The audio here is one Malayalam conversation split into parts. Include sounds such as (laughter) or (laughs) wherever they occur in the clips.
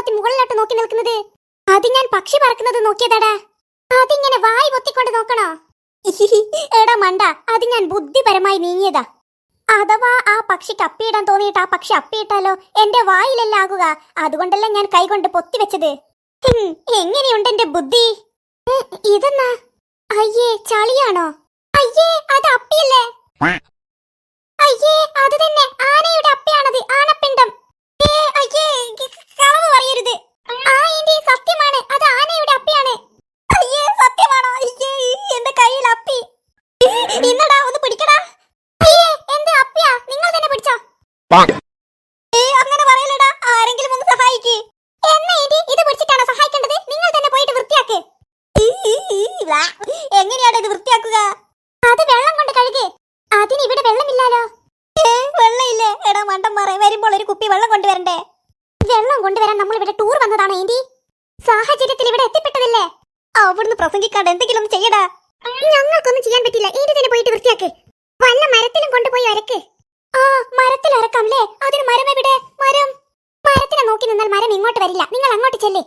പൊത്തി മുകളിലോട്ട് നോക്കി നിൽക്കുന്നത്? അത് ഞാൻ പക്ഷി പറക്കുന്നത് നോക്കിയതാടാ. അതിങ്ങനെ വായി പൊത്തിക്കൊണ്ട് നോക്കണോ? (laughs) എടാ മണ്ട അത് ഞാൻ ബുദ്ധിപരമായി നീങ്ങിയതാ. അഥവാ ആ പക്ഷിക്ക് അപ്പിയിടാൻ തോന്നിയിട്ട് ആ പക്ഷി അപ്പിയിട്ടാലോ എന്റെ വായിലല്ല ആകുക. അതുകൊണ്ടല്ല ഞാൻ കൈകൊണ്ട് പൊത്തി വെച്ചത്. എങ്ങനെയുണ്ട് എന്റെ ബുദ്ധി? ഇതെന്നാ? അയ്യേ ചളിയാണോ? അയ്യേ അത് അപ്പിയല്ലേ? അയ്യേ അത് തന്നെ. ആനയുടെ അപ്പിയാണത്. ആനപ്പിണ്ടം ഏ, അയ്യേ ക- ക- കളവ് പറയരുത് ആ എന്റെ സത്യമാണ് അത് ആനയുടെ അപ്പിയാണ് അയ്യേ സത്യമാണോ അയ്യേ എന്റെ കയ്യിൽ അപ്പി ഇന്നടാ ഒന്ന് പിടിക്കടാ അയ്യേ എന്ത് അപ്പിയാ നിങ്ങൾ തന്നെ പിടിച്ചോ ഏ അങ്ങനെ പറയലടാ ആരെങ്കിലും ഒന്ന് സഹായിക്ക്. എന്നാ ഇത് പിടിച്ചിട്ടാണ് സഹായിക്കേണ്ടത്? നിങ്ങൾ തന്നെ പോയിട്ട് വൃത്തിയാക്ക്. എങ്ങനെയാണ് ഇത് വൃത്തിയാക്കുക? അത് വെള്ളം കൊണ്ട് കഴുകേ. അതിന് ഇവിടെ വെള്ളമില്ലാലോ? വെള്ളമില്ലേ? എടാ മണ്ടം മാറേ വരുമ്പോൾ ഒരു കുപ്പി വെള്ളം കൊണ്ടുവരണ്ടേ? വെള്ളം കൊണ്ടുവരാൻ നമ്മൾ ഇവിടെ ടൂർ വന്നതാണ് ഏന്റി? സാഹചര്യത്തിൽ ഇവിടെ എത്തിപ്പെട്ടതല്ലേ? അവിടുന്ന് പ്രസംഗിക്കാണ്ട് എന്തെങ്കിലും ചെയ്യടാ. ഞങ്ങൾക്കൊന്നും ചെയ്യാൻ പറ്റില്ല. ഏന്റി തന്നെ പോയിട്ട് വൃത്തിയാക്ക്. വല്ല മരത്തിലും കൊണ്ടുപോയി അരക്ക്. ആ മരത്തിൽ അരക്കാം അല്ലേ അതിന് മരം എവിടെ? മരം. മരത്തിനെ നോക്കി നിന്നാൽ മരം ഇങ്ങോട്ട് വരില്ല. നിങ്ങൾ അങ്ങോട്ട് ചെല്ലേ.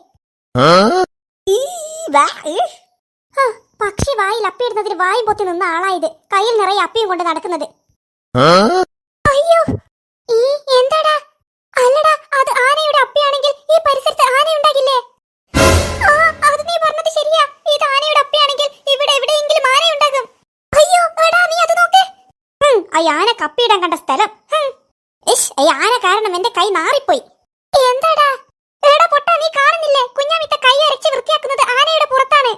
പക്ഷി വായിൽ അപ്പിയിടുന്നതിന് വായും പൊത്തി നിന്ന ആളായത് കയ്യിൽ നിറയെ അപ്പിയും കൊണ്ട് നടക്കുന്നത്. ആ ആന കപ്പിയിടാൻ കണ്ട സ്ഥലം. ഇഷ് ഈ ആന കാരണം എന്റെ കൈ മാറിപ്പോയി. എന്താടാ? എടാ പൊട്ടാ നീ കാണുന്നില്ലേ? കുഞ്ഞാമിത്ത കൈ അരച്ച് വൃത്തിയാക്കുന്നത് ആനയുടെ പുറത്താണ്.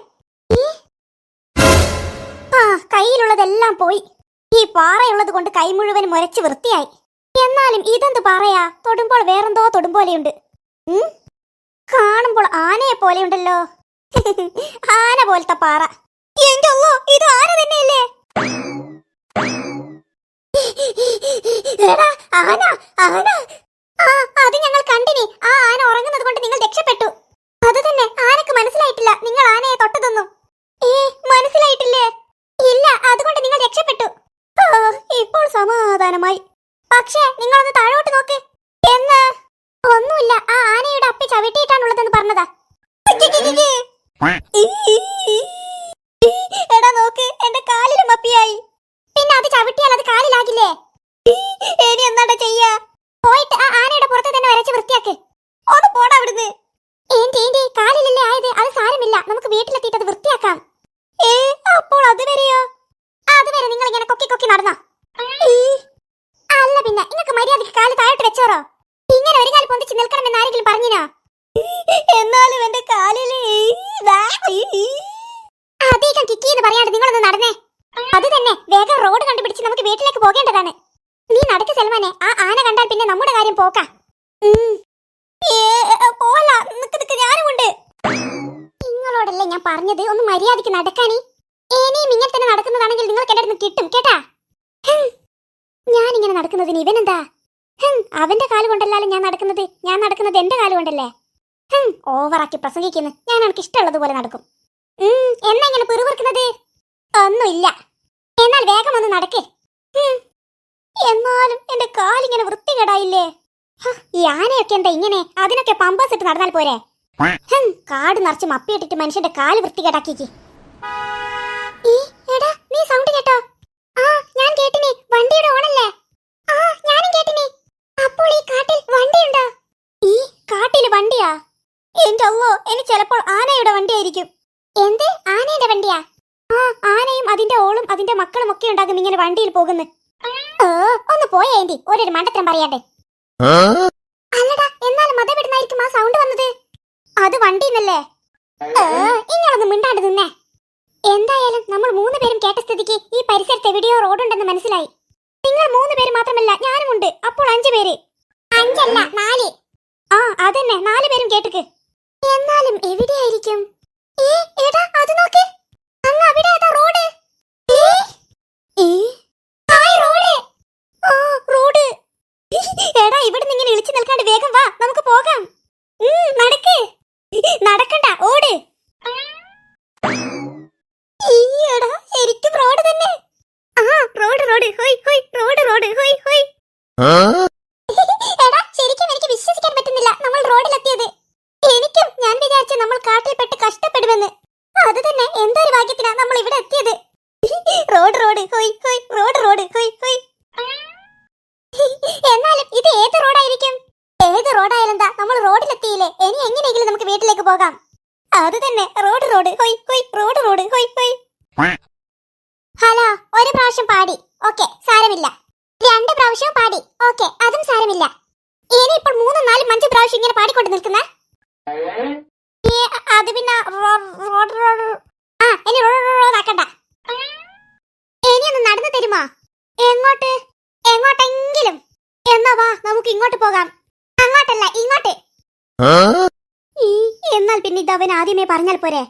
ആ കയ്യിലുള്ളതെല്ലാം പോയി. ഈ പാറയുള്ളത് കൊണ്ട് കൈ മുഴുവൻ മുരച്ച് വൃത്തിയായി. എന്നാലും ഇതെന്ത് പാറയാ? തൊടുമ്പോൾ വേറെന്തോ തൊടുമ്പോലെയുണ്ട്. ഉം? കാണുമ്പോൾ ആനയെ പോലെയുണ്ടല്ലോ (laughs) ആന പോലത്തെ പാറ. എന്റെ ഇത് ആന തന്നെയല്ലേ? എടാ, ആന ആന. ആ അത് ഞങ്ങൾ കണ്ടിനി. ആ ആന ഉറങ്ങുന്നത് കൊണ്ട് നിങ്ങൾ രക്ഷപ്പെട്ടു. അത് തന്നെ ആനക്ക് മനസ്സിലായിട്ടില്ല നിങ്ങൾ ആനയെ തൊട്ടതൊന്നും. ഏ മനസ്സിലായിട്ടില്ലേ? ഇല്ല അതുകൊണ്ട് നിങ്ങൾ രക്ഷപ്പെട്ടു. ഇപ്പോൾ സമാധാനമായി. പക്ഷേ നിങ്ങളൊന്ന് താഴോട്ട് നോക്ക് എന്ന് ഒന്നുമില്ല ആ ആനയുടെ അപ്പി ചവിട്ടിയിട്ടാണുള്ളതെന്ന് പറഞ്ഞതാ കിക്കിക്കിക്കി. എടാ നോക്ക് എന്റെ കാലിലും അപ്പിയായി പിന്നെ അത് ചവിട്ടിയാൽ അത് കാലിലാകില്ലേ ഇനി എന്താടാ ചെയ്യാ പോയിട്ട് ആ ആനയുടെ പുറത്ത് തന്നെ വരച്ച് വൃത്തിയാക്ക് ഒന്ന് പോടാ അവിടുന്ന് ഏന്റി ഏന്റി കാലിലല്ലേ ആയത് അത് സാരമില്ല നമുക്ക് വീട്ടിലെത്തിയിട്ട് അത് വൃത്തിയാക്കാം ഏ അപ്പോൾ അതുവരെയോ അതുവരെ നിങ്ങൾ ഇങ്ങനെ കൊക്കി കൊക്കി നടന്നോ ഈ. അല്ല പിന്നെ നിങ്ങൾക്ക് മര്യാദയ്ക്ക് കാൽ താഴോട്ട് വെച്ചോറോ ഇങ്ങനെ ഒരു കാൽ പൊന്തിച്ച് നിൽക്കണമെന്ന് ആരെങ്കിലും പറഞ്ഞിനോ? എന്നാലും എന്റെ കാലിൽ അധികം കിക്കി എന്ന് പറയാണ്ട് നിങ്ങളൊന്ന് നടന്നേ. അത് തന്നെ വേഗം റോഡ് കണ്ടുപിടിച്ച് നമുക്ക് വീട്ടിലേക്ക് പോകേണ്ടതാണ്. നീ നടക്ക് സെൽവാനെ ആ ആന കണ്ടാൽ പിന്നെ നമ്മുടെ കാര്യം പോക്കാ. നിങ്ങളോടല്ലേ ഞാൻ പറഞ്ഞത്? ഒന്ന് മര്യാദയ്ക്ക് നടക്കാനേ ഇനിയും ഇങ്ങനെ തന്നെ നടക്കുന്നതാണെങ്കിൽ നിങ്ങൾക്ക് എന്റെ അടുത്ത് കിട്ടും. കേട്ടാ. ഞാനിങ്ങനെ നടക്കുന്നതിന് ഇവനെന്താ? അവന്റെ കാൽ കൊണ്ടല്ലാലും ഞാൻ നടക്കുന്നത്? ഞാൻ നടക്കുന്നത് എന്റെ കാൽ കൊണ്ടല്ലേ? ഓവറാക്കി പ്രസംഗിക്കുന്നു. ഞാൻ എനിക്ക് ഇഷ്ടമുള്ളതുപോലെ നടക്കും. എന്നാ ഇങ്ങനെ പിറുപിറുക്കുന്നത്? ഒന്നുമില്ല. എന്നാൽ വേഗം ഒന്ന് നടക്ക്. എന്നാലും എന്റെ കാലിങ്ങനെ വൃത്തികേടായില്ലേ? ഈ ആനയൊക്കെ എന്താ ഇങ്ങനെ? അതിനൊക്കെ പമ്പേഴ്സ് ഇട്ട് നടന്നാൽ പോരെ? കാട് നിറച്ച് മപ്പിയിട്ടിട്ട് മനുഷ്യന്റെ കാൽ വൃത്തികേടാക്കിക്ക്. ഈ, എടാ, നീ സൗണ്ട് കേട്ടോ? ആ ഞാൻ കേട്ടിനെ. വണ്ടിയുടെ ഓണല്ലേ ആ ഞാനും കേട്ടിനി അപ്പോൾ ഈ കാട്ടിൽ വണ്ടിയുണ്ടോ ഈ കാട്ടിൽ വണ്ടിയാ എന്റെ ഇനി ചിലപ്പോൾ ആനയുടെ വണ്ടിയായിരിക്കും. എന്ത്? ആനയുടെ വണ്ടിയാ? ആ ആനയും അതിന്റെ ഓളും അതിന്റെ മക്കളും ഒക്കെ ഉണ്ടാകും ഇങ്ങനെ വണ്ടിയിൽ പോകുന്ന. ഓ ഒന്ന് പോയേ ഏന്റി ഓരോരു മണ്ടത്തരം പറയാട്ടെ. അല്ലടാ എന്നാൽ മതവിടുന്നായിരിക്കും ആ സൗണ്ട് വന്നത്? അത് വണ്ടിന്നല്ലേ? ഇങ്ങളൊന്ന് മിണ്ടാണ്ട് നിന്നേ. എന്തായാലും നമ്മൾ മൂന്ന് പേരും കേട്ട സ്ഥിതിക്ക് ഈ പരിസരത്ത് എവിടെയോ റോഡുണ്ടെന്ന് മനസ്സിലായി. നിങ്ങൾ മൂന്ന് പേര് മാത്രമല്ല ഞാനുമുണ്ട്. അപ്പോൾ അഞ്ചു പേര്. അഞ്ചല്ല നാല്. ആ അതന്നെ നാല് പേരും കേട്ടുക്ക്. എന്നാലും എവിടെയായിരിക്കും ഏ, എടാ, അത് നോക്ക്. അങ്ങ് അവിടെ അതാ റോഡ്? ഏ? ഏ? Hi, road. ആ, റോഡ്. എടാ ഇവിടെ ഇങ്ങനെ ഇളിച്ചു നിൽക്കാണ്ട് വേഗം വാ നമുക്ക് പോകാം നടക്ക് നടക്കണ്ട ഓട് ഈയെടാ, ശരിക്കും റോഡ് തന്നെ ആ റോഡ് റോഡ് ഹോയ് ഹോയ് റോഡ് റോഡ് ഹോയ് ഹോയ് എടാ ശരിക്കും എനിക്ക് വിശ്വസിക്കാൻ പറ്റുന്നില്ല നമ്മൾ റോഡിലെത്തിയത് എങ്കിൽ നമുക്ക് വീട്ടിലേക്ക് പോകാം. അത് തന്നെ റോഡ് റോഡ്. ഹൊയ് ഹൊയ് റോഡ് റോഡ്. ഹൊയ് ഹൊയ്. ഹലോ ഒരു പ്രാവശ്യം പാടി. ഓക്കെ സാരമില്ല. രണ്ട് പ്രാവശ്യം പാടി. ഓക്കെ അതും സാരമില്ല. ഇനി ഇപ്പോൾ മൂന്നും നാലും അഞ്ചും പ്രാവശ്യം ഇങ്ങനെ പാടിക്കൊണ്ട് നിൽക്കുന്ന? അത് പിന്നെ റോഡ് റോഡ്. ആ ഇനി റോഡ് റോഡ് ആക്കണ്ട. ഇനി നടന്നു തരുമോ? എങ്ങോട്ട്? എങ്ങോട്ടെങ്കിലും. എന്നാ വാ നമുക്ക് ഇങ്ങോട്ട് പോകാം. അങ്ങോട്ടല്ല ഇങ്ങോട്ട്. എന്നാൽ പിന്നെ ഇത് അവൻ ആദ്യമേ പറഞ്ഞാൽ പോരെ?